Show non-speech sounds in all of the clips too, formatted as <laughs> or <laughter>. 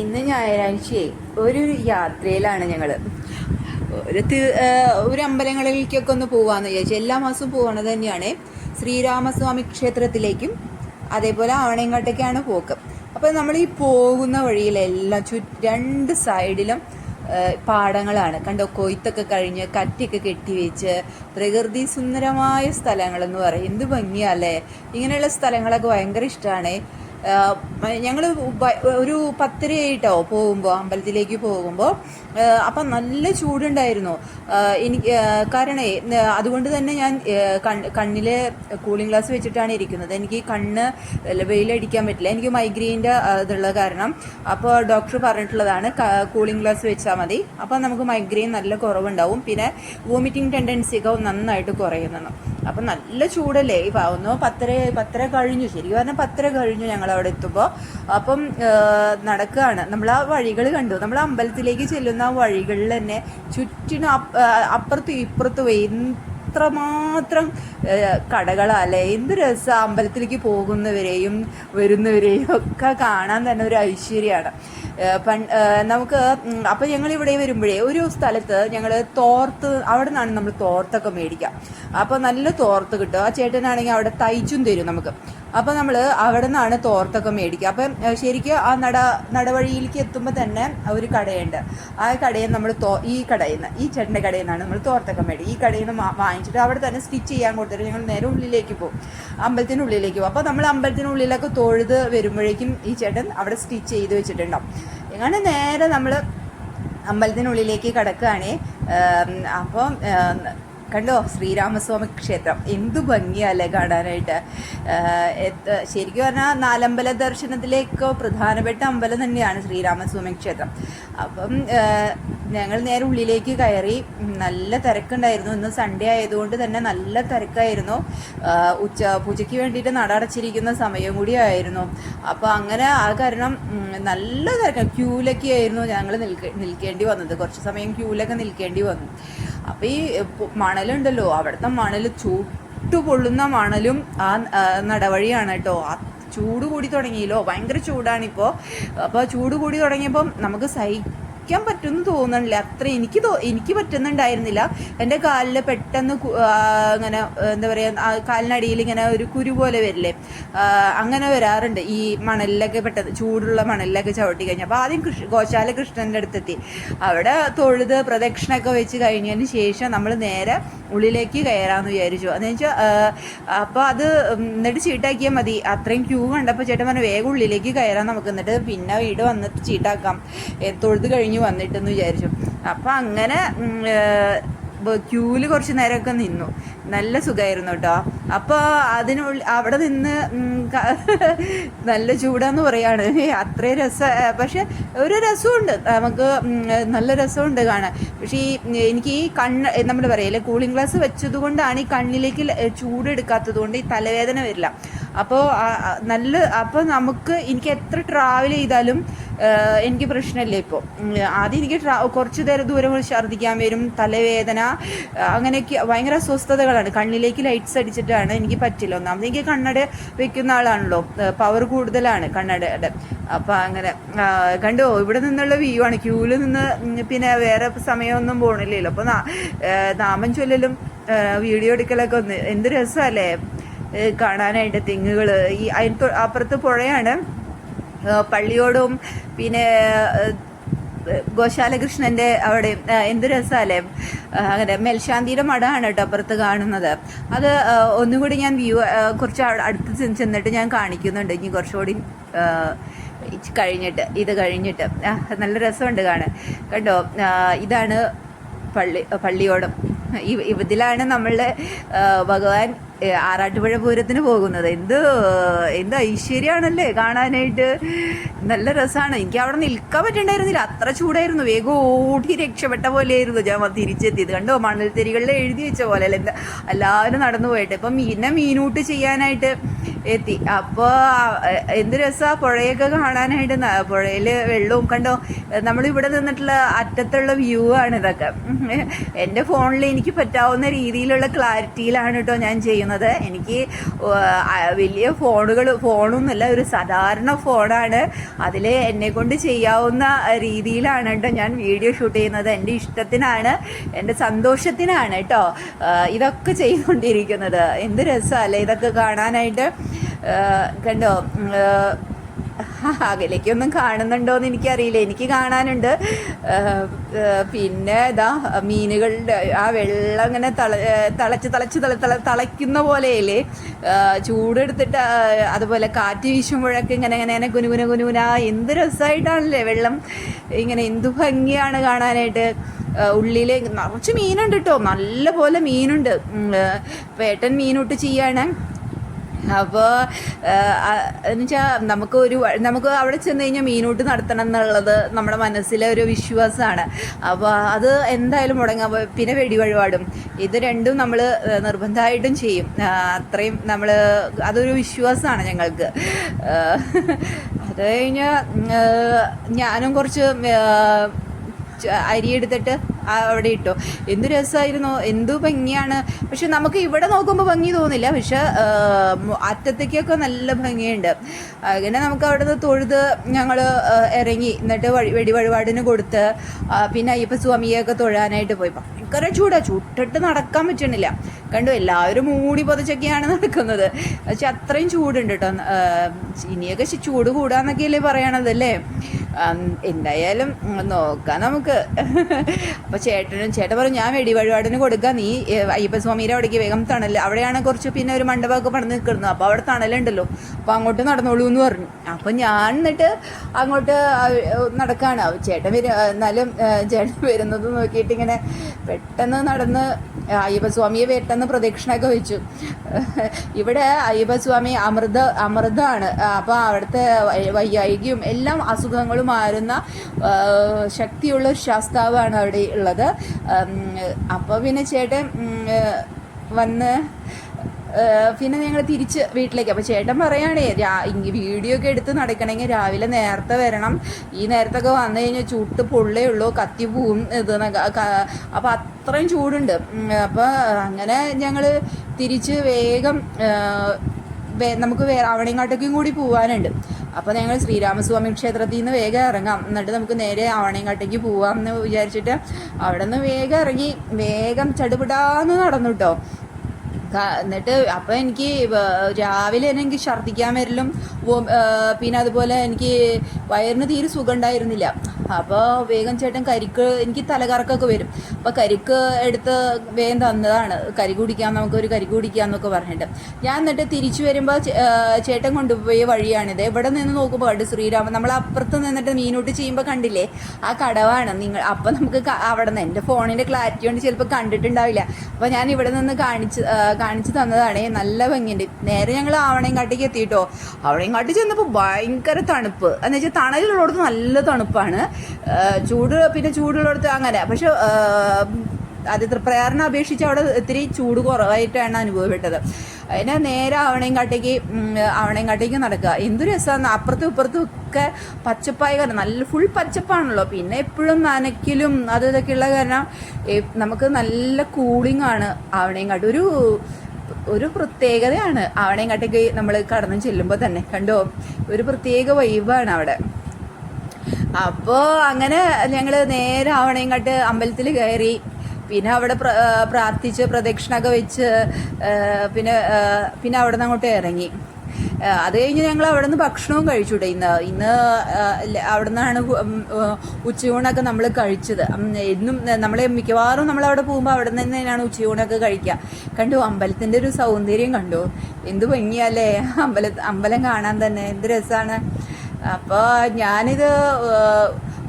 ഇന്ന് ഞായറാഴ്ചയെ ഒരു യാത്രയിലാണ് ഞങ്ങൾ ഒരു ഒരു അമ്പലങ്ങളിലേക്കൊക്കെ ഒന്ന് പോവാന്ന് വിചാരിച്ചു എല്ലാ മാസവും പോകണത് തന്നെയാണ്. ശ്രീരാമസ്വാമി ക്ഷേത്രത്തിലേക്കും അതേപോലെ ആവണയങ്ങാട്ടേക്കാണ് പോക്ക്. അപ്പോൾ നമ്മൾ ഈ പോകുന്ന വഴിയിലെല്ലാം ചു രണ്ട് സൈഡിലും പാടങ്ങളാണ്. കണ്ടോ കൊയ്ത്തൊക്കെ കഴിഞ്ഞ് കറ്റയൊക്കെ കെട്ടിവെച്ച് പ്രകൃതി സുന്ദരമായ സ്ഥലങ്ങളെന്ന് പറയും. എന്ത് ഭംഗിയല്ലേ? ഇങ്ങനെയുള്ള സ്ഥലങ്ങളൊക്കെ ഭയങ്കര ഇഷ്ടമാണ് ഞങ്ങൾ ഒരു പത്തരയായിട്ടോ പോകുമ്പോൾ അമ്പലത്തിലേക്ക് പോകുമ്പോൾ അപ്പം നല്ല ചൂടുണ്ടായിരുന്നു. എനിക്ക് കാരണം അതുകൊണ്ട് തന്നെ ഞാൻ കണ്ണിൽ കൂളിംഗ് ഗ്ലാസ് വെച്ചിട്ടാണ് ഇരിക്കുന്നത്. എനിക്ക് കണ്ണ് വെയിലടിക്കാൻ പറ്റില്ല. എനിക്ക് മൈഗ്രെയിന്റെ ഇതുള്ള കാരണം. അപ്പോൾ ഡോക്ടർ പറഞ്ഞിട്ടുള്ളതാണ് കൂളിംഗ് ഗ്ലാസ് വെച്ചാൽ മതി. അപ്പോൾ നമുക്ക് മൈഗ്രെയിൻ നല്ല കുറവുണ്ടാവും. പിന്നെ വോമിറ്റിംഗ് ടെൻഡൻസി ഒക്കെ നന്നായിട്ട് കുറയുന്നു അപ്പം നല്ല ചൂടല്ലേ? ഈ ഒന്ന് പത്തര പത്തര കഴിഞ്ഞു. ശരിക്കും പറഞ്ഞാൽ പത്തര കഴിഞ്ഞു ഞങ്ങൾ അവിടെ എത്തുമ്പോൾ അപ്പം നടക്കുകയാണ് നമ്മൾ ആ വഴികൾ കണ്ടു. നമ്മൾ അമ്പലത്തിലേക്ക് ചെല്ലുന്ന ആ വഴികളിൽ തന്നെ ചുറ്റിനും അപ്പുറത്തും ഇപ്പുറത്തും എത്രമാത്രം കടകളല്ലേ? എന്ത് രസം അമ്പലത്തിലേക്ക് പോകുന്നവരെയും വരുന്നവരെയും ഒക്കെ കാണാൻ തന്നെ ഒരു ഐശ്വര്യമാണ്. പൺ നമുക്ക് ഉം, അപ്പം ഞങ്ങൾ ഇവിടെ വരുമ്പോഴേ ഒരു സ്ഥലത്ത് ഞങ്ങൾ തോർത്ത് അവിടെ നിന്നാണ് നമ്മൾ തോർത്തൊക്കെ മേടിക്കുക. അപ്പോൾ നല്ല തോർത്ത് കിട്ടും. ആ ചേട്ടനാണെങ്കിൽ അവിടെ തയ്ച്ചും തരും നമുക്ക്. അപ്പോൾ നമ്മൾ അവിടെ നിന്നാണ് തോർത്തൊക്കെ മേടിക്കുക. അപ്പം ശരിക്കും ആ നട നടവഴിയിലേക്ക് എത്തുമ്പോൾ തന്നെ ഒരു കടയുണ്ട്. ആ കടയിൽ നമ്മൾ തോ ഈ കടയിൽ നിന്ന് ഈ ചേട്ടന്റെ കടയിൽ നിന്നാണ് നമ്മൾ തോർത്തൊക്കെ മേടിക്കുക. ഈ കടയിൽ നിന്ന് വാങ്ങിച്ചിട്ട് അവിടെ തന്നെ സ്റ്റിച്ച് ചെയ്യാൻ കൊടുത്തിട്ട് ഞങ്ങൾ നേരെ ഉള്ളിലേക്ക് പോകും. അമ്പലത്തിനുള്ളിലേക്ക് പോകും. അപ്പോൾ നമ്മൾ അമ്പലത്തിനുള്ളിലൊക്കെ തൊഴുത് വരുമ്പോഴേക്കും ഈ ചേട്ടൻ അവിടെ സ്റ്റിച്ച് ചെയ്ത് വെച്ചിട്ടുണ്ടാവും. അങ്ങനെ നേരെ നമ്മൾ അമ്പലത്തിനുള്ളിലേക്ക് കിടക്കുകയാണേ. അപ്പം കണ്ടോ? ശ്രീരാമസ്വാമി ക്ഷേത്രം. എന്തു ഭംഗിയല്ലേ കാണാനായിട്ട്. ശരിക്കും പറഞ്ഞാൽ നാലമ്പല ദർശനത്തിലേക്ക് പ്രധാനപ്പെട്ട അമ്പലം തന്നെയാണ് ശ്രീരാമസ്വാമി ക്ഷേത്രം. അപ്പം ഞങ്ങൾ നേരെ ഉള്ളിലേക്ക് കയറി നല്ല തിരക്കുണ്ടായിരുന്നു. ഇന്ന് സൺഡേ ആയതുകൊണ്ട് തന്നെ നല്ല തിരക്കായിരുന്നു. ഉച്ച പൂജയ്ക്ക് വേണ്ടിയിട്ട് നട അടച്ചിരിക്കുന്ന സമയം കൂടി ആയിരുന്നു. അപ്പോൾ അങ്ങനെ ആ കാരണം നല്ല തിരക്ക്. ക്യൂലൊക്കെ ആയിരുന്നു ഞങ്ങൾ നിൽക്ക നിൽക്കേണ്ടി വന്നത്. കുറച്ച് സമയം ക്യൂലൊക്കെ നിൽക്കേണ്ടി വന്നു. അപ്പോൾ ഈ മണലുണ്ടല്ലോ അവിടുത്തെ മണൽ ചുട്ടു പൊള്ളുന്ന മണലും ആ നടവഴിയാണ് കേട്ടോ. ചൂട് കൂടി തുടങ്ങിയല്ലോ. ഭയങ്കര ചൂടാണിപ്പോൾ അപ്പോൾ ചൂട് കൂടി തുടങ്ങിയപ്പം നമുക്ക് സഹിക്കാൻ പറ്റുമെന്ന് തോന്നണില്ല. അത്ര എനിക്ക് തോ എനിക്ക് പറ്റുന്നുണ്ടായിരുന്നില്ല. എന്റെ കാലിൽ പെട്ടെന്ന് അങ്ങനെ എന്താ പറയുക കാലിനടിയിൽ ഇങ്ങനെ ഒരു കുരു പോലെ വരില്ലേ? അങ്ങനെ വരാറുണ്ട്. ഈ മണലിലൊക്കെ പെട്ടെന്ന് ചൂടുള്ള മണലിലൊക്കെ ചവിട്ടി കഴിഞ്ഞാൽ അപ്പോൾ ആദ്യം കൃഷ് ഗോശാല കൃഷ്ണന്റെ അടുത്തെത്തി. അവിടെ തൊഴുത് പ്രദക്ഷിണമൊക്കെ വെച്ച് കഴിഞ്ഞതിന് ശേഷം നമ്മൾ നേരെ ഉള്ളിലേക്ക് കയറാമെന്ന് വിചാരിച്ചു. എന്ന് വെച്ചാൽ അപ്പോൾ അത് എന്നിട്ട് ചീട്ടാക്കിയാൽ മതി. അത്രയും ക്യൂ കണ്ടപ്പോൾ ചേട്ടൻ പറഞ്ഞു വേഗം ഉള്ളിലേക്ക് കയറാം നമുക്ക്. എന്നിട്ട് പിന്നെ വീട് വന്നിട്ട് ചീട്ടാക്കാം. തൊഴുത് കഴിഞ്ഞ് വന്നിട്ടെന്ന് വിചാരിച്ചു. അപ്പം അങ്ങനെ ക്യൂവിൽ കുറച്ച് നേരമൊക്കെ നിന്നു. നല്ല സുഖമായിരുന്നു കേട്ടോ അപ്പോൾ അതിനുള്ളിൽ അവിടെ നിന്ന് <laughs> നല്ല ചൂടാന്ന് പറയാണ്. <laughs> അത്രയും രസം പക്ഷെ ഒരു രസമുണ്ട്. നമുക്ക് നല്ല രസമുണ്ട് കാണാൻ. പക്ഷേ ഈ എനിക്ക് ഈ കണ്ണ് നമ്മൾ പറയല്ലേ കൂളിംഗ് ഗ്ലാസ് വെച്ചത് കൊണ്ടാണ് ഈ കണ്ണിലേക്ക് ചൂടെടുക്കാത്തത് കൊണ്ട് ഈ തലവേദന വരില്ല. അപ്പോൾ നല്ല അപ്പോൾ നമുക്ക് എനിക്ക് എത്ര ട്രാവൽ ചെയ്താലും എനിക്ക് പ്രശ്നമില്ല ഇപ്പോൾ ആദ്യം എനിക്ക് ട്രാ കുറച്ച് നേരം ദൂരം ഛർദ്ദിക്കാൻ വരും തലവേദന അങ്ങനെയൊക്കെ ഭയങ്കര അസ്വസ്ഥതകളാണ്. കണ്ണിലേക്ക് ലൈറ്റ്സ് അടിച്ചിട്ടാണ് എനിക്ക് പറ്റില്ല. ഒന്നാമത് എനിക്ക് കണ്ണട വെക്കുന്ന ആളാണല്ലോ. പവർ കൂടുതലാണ് കണ്ണടയുടെ അപ്പോൾ അങ്ങനെ കണ്ടോ ഇവിടെ നിന്നുള്ള വ്യൂ ആണ്. ക്യൂവിൽ നിന്ന് പിന്നെ വേറെ സമയമൊന്നും പോകണില്ലല്ലോ അപ്പോൾ നാമം ചൊല്ലലും വീഡിയോ എടുക്കലൊക്കെ ഒന്ന് എന്ത് രസമല്ലേ കാണാനായിട്ട് തെങ്ങുകൾ ഈ അതിന് അപ്പുറത്ത് പുഴയാണ്. പള്ളിയോടും പിന്നെ ഗോശാലകൃഷ്ണന്റെ അവിടെ എന്തു രസമല്ലേ അങ്ങനെ മേൽശാന്തിയുടെ മഠമാണ് കേട്ടോ അപ്പുറത്ത് കാണുന്നത്. അത് ഒന്നുകൂടി ഞാൻ വ്യൂ കുറച്ച് അടുത്ത് ചെന്ന് ചെന്നിട്ട് ഞാൻ കാണിക്കുന്നുണ്ട്. ഇനി കുറച്ചുകൂടി കഴിഞ്ഞിട്ട് ഇത് കഴിഞ്ഞിട്ട്. നല്ല രസമുണ്ട് കാണാൻ. കണ്ടോ? ഇതാണ് പള്ളി പള്ളിയോടം ഇതിലാണ് നമ്മളുടെ ഭഗവാൻ ആറാട്ടുപുഴ പൂരത്തിന് പോകുന്നത്. എന്ത് എന്ത് ഐശ്വര്യമാണല്ലേ കാണാനായിട്ട്. നല്ല രസമാണ് എനിക്ക് അവിടെ നിൽക്കാൻ പറ്റണ്ടായിരുന്നില്ല. അത്ര ചൂടായിരുന്നു. വേഗം ഓടി രക്ഷപ്പെട്ട പോലെയായിരുന്നു ഞാൻ തിരിച്ചെത്തിയത്. കണ്ടോ? മണൽത്തരികളിൽ എഴുതി വെച്ച പോലെ അല്ല എന്താ എല്ലാവരും നടന്നു പോയിട്ട്. ഇപ്പം മീനെ മീനൂട്ട് ചെയ്യാനായിട്ട് എത്തി. അപ്പോൾ എന്ത് രസമാണ് പുഴയൊക്കെ കാണാനായിട്ട്. പുഴയിൽ വെള്ളവും കണ്ടോ? നമ്മളിവിടെ നിന്നിട്ടുള്ള അറ്റത്തുള്ള വ്യൂ ആണ് ഇതൊക്കെ. എന്റെ ഫോണിൽ എനിക്ക് പറ്റാവുന്ന രീതിയിലുള്ള ക്ലാരിറ്റിയിലാണ് കേട്ടോ ഞാൻ ചെയ്യുന്നത്. എനിക്ക് വലിയ ഫോണുകൾ ഫോണൊന്നുമല്ല ഒരു സാധാരണ ഫോണാണ്. അതിൽ എന്നെ കൊണ്ട് ചെയ്യാവുന്ന രീതിയിലാണ് കേട്ടോ ഞാൻ വീഡിയോ ഷൂട്ട് ചെയ്യുന്നത്. എന്റെ ഇഷ്ടത്തിനാണ് എന്റെ സന്തോഷത്തിനാണ് കേട്ടോ ഇതൊക്കെ ചെയ്തുകൊണ്ടിരിക്കുന്നത്. എന്ത് രസമല്ലേ ഇതൊക്കെ കാണാനായിട്ട്? കണ്ടോ അകലേക്കൊന്നും കാണുന്നുണ്ടോ അകലേക്കൊന്നും കാണുന്നുണ്ടോയെന്ന് എനിക്കറിയില്ല. എനിക്ക് കാണാനുണ്ട്. പിന്നെ ഇതാ മീനുകളുടെ ആ വെള്ളം ഇങ്ങനെ തള തിളച്ച് തിളച്ച് തള തള തിളയ്ക്കുന്ന പോലെയല്ലേ? ചൂടെടുത്തിട്ട് അതുപോലെ കാറ്റ് വീശുമ്പോഴൊക്കെ ഇങ്ങനെ ഇങ്ങനെ ഇങ്ങനെ കുനുകുന കുനുകുന എന്ത് രസമായിട്ടാണല്ലേ വെള്ളം ഇങ്ങനെ എന്ത് ഭംഗിയാണ് കാണാനായിട്ട്. ഉള്ളിൽ നിറച്ച് മീനുണ്ട് കേട്ടോ നല്ല പോലെ മീനുണ്ട്. പേട്ടൻ മീനൊട്ട് ചെയ്യാണ്. അപ്പോൾ എന്നുവെച്ചാൽ നമുക്ക് ഒരു നമുക്ക് അവിടെ ചെന്ന് കഴിഞ്ഞാൽ മീനൂട്ട് നടത്തണം എന്നുള്ളത് നമ്മുടെ മനസ്സിലെ ഒരു വിശ്വാസമാണ് അപ്പോൾ അത് എന്തായാലും മുടങ്ങാൻ പിന്നെ പിന്നെ വെടിവഴിപാടും ഇത് രണ്ടും നമ്മൾ നിർബന്ധമായിട്ടും ചെയ്യും. അത്രയും നമ്മൾ അതൊരു വിശ്വാസമാണ് ഞങ്ങൾക്ക്. അത് കഴിഞ്ഞാൽ ഞാനും കുറച്ച് ആ, ച- അരി എടുത്തിട്ട് ആ അവിടെ ഇട്ടു. എന്ത് രസമായിരുന്നു എന്തു ഭംഗിയാണ്. പക്ഷെ നമുക്ക് ഇവിടെ നോക്കുമ്പോൾ ഭംഗി തോന്നില്ല. പക്ഷെ അറ്റത്തേക്കൊക്കെ നല്ല ഭംഗിയുണ്ട്. അങ്ങനെ നമുക്ക് അവിടെ നിന്ന് തൊഴുത് ഞങ്ങൾ ഇറങ്ങി. എന്നിട്ട് വഴി വഴിപാടിന് കൊടുത്ത് പിന്നെ അയ്യപ്പ സ്വാമിയെയൊക്കെ തൊഴാനായിട്ട് പോയി. ഭയങ്കര ചൂടാ. ചുട്ടിട്ട് നടക്കാൻ പറ്റണില്ല. കണ്ടു എല്ലാവരും മൂടി പൊതച്ചൊക്കെയാണ് നടക്കുന്നത്. പക്ഷെ അത്രയും ചൂടുണ്ട് കേട്ടോ ഇനിയൊക്കെ ചൂട് കൂടാന്നൊക്കെയല്ലേ പറയണത് അല്ലേ? ഉം, എന്തായാലും നോക്കാം. നമുക്ക് <laughs> അപ്പോൾ ചേട്ടനും ചേട്ടൻ പറഞ്ഞു ഞാൻ വെടി വഴിപാടിന് കൊടുക്കാം. നീ അയ്യപ്പ അയ്യപ്പസ്വാമിയുടെ അവിടേക്ക് വേഗം തണൽ അവിടെയാണ് കുറച്ച് പിന്നെ ഒരു മണ്ഡപമൊക്കെ പണിത് നിൽക്കുന്നത്. അപ്പോൾ അവിടെ തണലുണ്ടല്ലോ. അപ്പോൾ അങ്ങോട്ട് നടന്നോളൂ എന്ന് പറഞ്ഞു. അപ്പോൾ ഞാൻ എന്നിട്ട് അങ്ങോട്ട് നടക്കാണ്. ചേട്ടൻ വരും എന്നാലും ചേട്ടൻ വരുന്നത് നോക്കിയിട്ട് ഇങ്ങനെ പെട്ടെന്ന് നടന്ന് അയ്യപ്പസ്വാമിയെ പെട്ടെന്ന് പ്രദക്ഷിണമൊക്കെ വെച്ചു. <laughs> ഇവിടെ അയ്യപ്പസ്വാമി അമൃത അമൃതമാണ് അപ്പോൾ അവിടുത്തെ വൈ- വൈയായികയും എല്ലാം അസുഖങ്ങളും മാറുന്ന ശക്തിയുള്ള ഒരു ശാസ്താവാണ് അവിടെ ഉള്ളത്. അപ്പോൾ പിന്നെ ചേട്ടൻ വന്ന് പിന്നെ ഞങ്ങൾ തിരിച്ച് വീട്ടിലേക്ക്. അപ്പോൾ ചേട്ടൻ പറയുകയാണേ വീഡിയോ ഒക്കെ എടുത്ത് നടക്കണമെങ്കിൽ രാവിലെ നേരത്തെ വരണം. ഈ നേരത്തൊക്കെ വന്നു കഴിഞ്ഞാൽ ചൂട്ട് പൊള്ളേ ഉള്ളൂ കത്തി പോവും ഇത് അപ്പോൾ അത്രയും ചൂടുണ്ട്. അപ്പോൾ അങ്ങനെ ഞങ്ങൾ തിരിച്ച് വേഗം നമുക്ക് വേ ആവണയങ്കാട്ടേക്കും കൂടി പോകാനുണ്ട് അപ്പോൾ ഞങ്ങൾ ശ്രീരാമസ്വാമി ക്ഷേത്രത്തിൽ നിന്ന് വേഗം ഇറങ്ങാം. എന്നിട്ട് നമുക്ക് നേരെ ആവണയങ്കാട്ടേക്ക് പോവാം എന്ന് വിചാരിച്ചിട്ട് അവിടെ നിന്ന് വേഗം ഇറങ്ങി. വേഗം ചടുപിടാന്ന് നടന്നു കേട്ടോ എന്നിട്ട് അപ്പം എനിക്ക് രാവിലെ തന്നെ എനിക്ക് ഛർദ്ദിക്കാൻ വരലും പിന്നെ അതുപോലെ എനിക്ക് വയറിന് തീരെ സുഖം ഉണ്ടായിരുന്നില്ല അപ്പോൾ വേഗം ചേട്ടൻ കരിക്ക് എനിക്ക് തലകറക്കൊക്കെ വരും. അപ്പോൾ കരിക്ക് എടുത്ത് വേഗം തന്നതാണ്. കരി കുടിക്കാം നമുക്ക് ഒരു കരി കുടിക്കാം എന്നൊക്കെ പറഞ്ഞിട്ട്. ഞാൻ എന്നിട്ട് തിരിച്ചു വരുമ്പോൾ ചേട്ടൻ കൊണ്ടുപോയ വഴിയാണിത് ഇവിടെ നിന്ന് നോക്കുമ്പോൾ കണ്ട് ശ്രീരാമൻ. നമ്മൾ അപ്പുറത്ത് നിന്നിട്ട് മീനൂട്ട് ചെയ്യുമ്പോൾ കണ്ടില്ലേ? ആ കടവാണ്. നിങ്ങൾ അപ്പം നമുക്ക് അവിടെ നിന്ന് എന്റെ ഫോണിന്റെ ക്ലാരിറ്റി കൊണ്ട് ചിലപ്പോൾ കണ്ടിട്ടുണ്ടാവില്ല. അപ്പോൾ ഞാൻ ഇവിടെ നിന്ന് കാണിച്ച് കാണിച്ചു തന്നതാണ്. നല്ല ഭംഗിയുണ്ട്. നേരെ ഞങ്ങൾ ആവണയങ്കാട്ടേക്ക് എത്തിയിട്ടോ ആവണയങ്കാട്ടി ചെന്നപ്പോൾ ഭയങ്കര തണുപ്പ്. എന്ന് വെച്ചാൽ തണലുള്ളിടത്ത് നല്ല തണുപ്പാണ്. ചൂട് പിന്നെ ചൂടുള്ളിടത്ത് അങ്ങനെ. പക്ഷെ അത് തൃപ്രയാറിനെ അപേക്ഷിച്ച് അവിടെ ഇത്തിരി ചൂട് കുറവായിട്ടാണ് അനുഭവപ്പെട്ടത്. അതിനെ നേരെ ആവണയങ്കാട്ടേക്ക് ആവണയങ്കാട്ടേക്ക് നടക്കുക. എന്തു രസമാണ് അപ്പുറത്തും ഇപ്പുറത്തും ഒക്കെ പച്ചപ്പായ കാരണം. നല്ല ഫുൾ പച്ചപ്പാണല്ലോ. പിന്നെ എപ്പോഴും നനയ്ക്കലും അത് ഇതൊക്കെയുള്ള കാരണം നമുക്ക് നല്ല കൂളിംഗ് ആണ് ആവണയങ്കാട്ട് ഒരു ഒരു പ്രത്യേകതയാണ് ആവണയങ്കാട്ടേക്ക് നമ്മൾ കടന്നു ചെല്ലുമ്പോൾ തന്നെ. കണ്ടോ? ഒരു പ്രത്യേക വൈബാണ് അവിടെ. അപ്പോൾ അങ്ങനെ ഞങ്ങൾ നേരെ ആവണയങ്കാട്ട് അമ്പലത്തിൽ കയറി പിന്നെ അവിടെ പ്രാർത്ഥിച്ച് പ്രദക്ഷിണമൊക്കെ വെച്ച് പിന്നെ പിന്നെ അവിടെ നിന്ന് അങ്ങോട്ട് ഇറങ്ങി. അത് കഴിഞ്ഞ് ഞങ്ങൾ അവിടെ നിന്ന് ഭക്ഷണവും കഴിച്ചുകൂടെ ഇന്ന് ഇന്ന് അവിടെ നിന്നാണ് ഉച്ചയൂണൊക്കെ നമ്മൾ കഴിച്ചത്. എന്നും നമ്മൾ മിക്കവാറും നമ്മൾ അവിടെ പോകുമ്പോൾ അവിടെ നിന്ന് തന്നെയാണ് ഉച്ചയൂണൊക്കെ കഴിക്കുക കണ്ടു അമ്പലത്തിന്റെ ഒരു സൗന്ദര്യം കണ്ടു? എന്ത് ഭംഗിയല്ലേ? അമ്പല അമ്പലം കാണാൻ തന്നെ. എന്ത് രസമാണ് അപ്പോൾ ഞാനിത്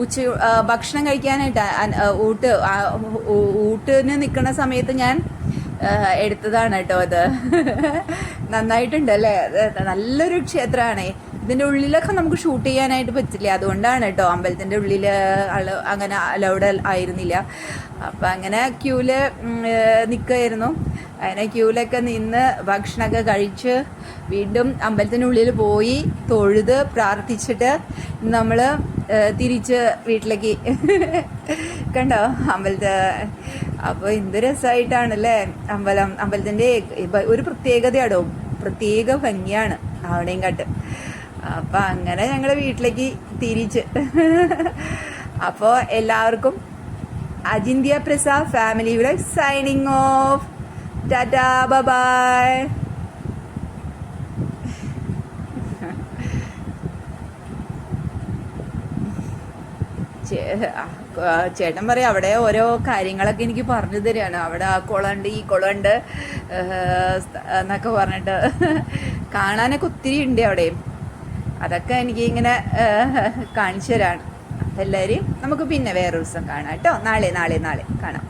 ഉച്ച ഭക്ഷണം കഴിക്കാനായിട്ട് ഊട്ട് ഊട്ടിന് നിൽക്കുന്ന സമയത്ത് ഞാൻ എടുത്തതാണ് കേട്ടോ അത്. <laughs> നന്നായിട്ടുണ്ട് അല്ലേ? നല്ലൊരു ക്ഷേത്രമാണ്. ഇതിന്റെ ഉള്ളിലൊക്കെ നമുക്ക് ഷൂട്ട് ചെയ്യാനായിട്ട് പറ്റില്ല. അതുകൊണ്ടാണ് കേട്ടോ അമ്പലത്തിന്റെ ഉള്ളിൽ അള അങ്ങനെ അലൗഡ് ആയിരുന്നില്ല. അപ്പം അങ്ങനെ ക്യൂൽ നിൽക്കുമായിരുന്നു അങ്ങനെ ക്യൂലൊക്കെ നിന്ന് ഭക്ഷണമൊക്കെ കഴിച്ച് വീണ്ടും അമ്പലത്തിനുള്ളിൽ പോയി തൊഴുത് പ്രാർത്ഥിച്ചിട്ട് നമ്മൾ തിരിച്ച് വീട്ടിലേക്ക്. കണ്ടോ? അമ്പലത്തെ അപ്പോൾ എന്ത് രസമായിട്ടാണല്ലേ അമ്പലം അമ്പലത്തിന്റെ ഒരു പ്രത്യേകതയാടോ? പ്രത്യേക ഭംഗിയാണ് അവിടെയും കാട്ട് അപ്പോൾ അങ്ങനെ ഞങ്ങൾ വീട്ടിലേക്ക് തിരിച്ച്. അപ്പോൾ എല്ലാവർക്കും അജിന്ത്യ പ്രസാദ് ഫാമിലിയുടെ സൈനിങ് ഓഫ് ടാറ്റാ ബൈ ചേ- ആ, ആ, ചേട്ടൻ പറയാം അവിടെ ഓരോ കാര്യങ്ങളൊക്കെ എനിക്ക് പറഞ്ഞു തരികയാണ്. അവിടെ ആ കുളമുണ്ട് ഈ കുളമുണ്ട് എന്നൊക്കെ പറഞ്ഞിട്ട് കാണാനൊക്കെ ഒത്തിരി ഉണ്ട് അവിടെ. അതൊക്കെ എനിക്ക് ഇങ്ങനെ കാണിച്ചു തരാണ്. എല്ലാവരെയും നമുക്ക് പിന്നെ വേറെ ദിവസം കാണാം കേട്ടോ. നാളെ നാളെ നാളെ കാണാം.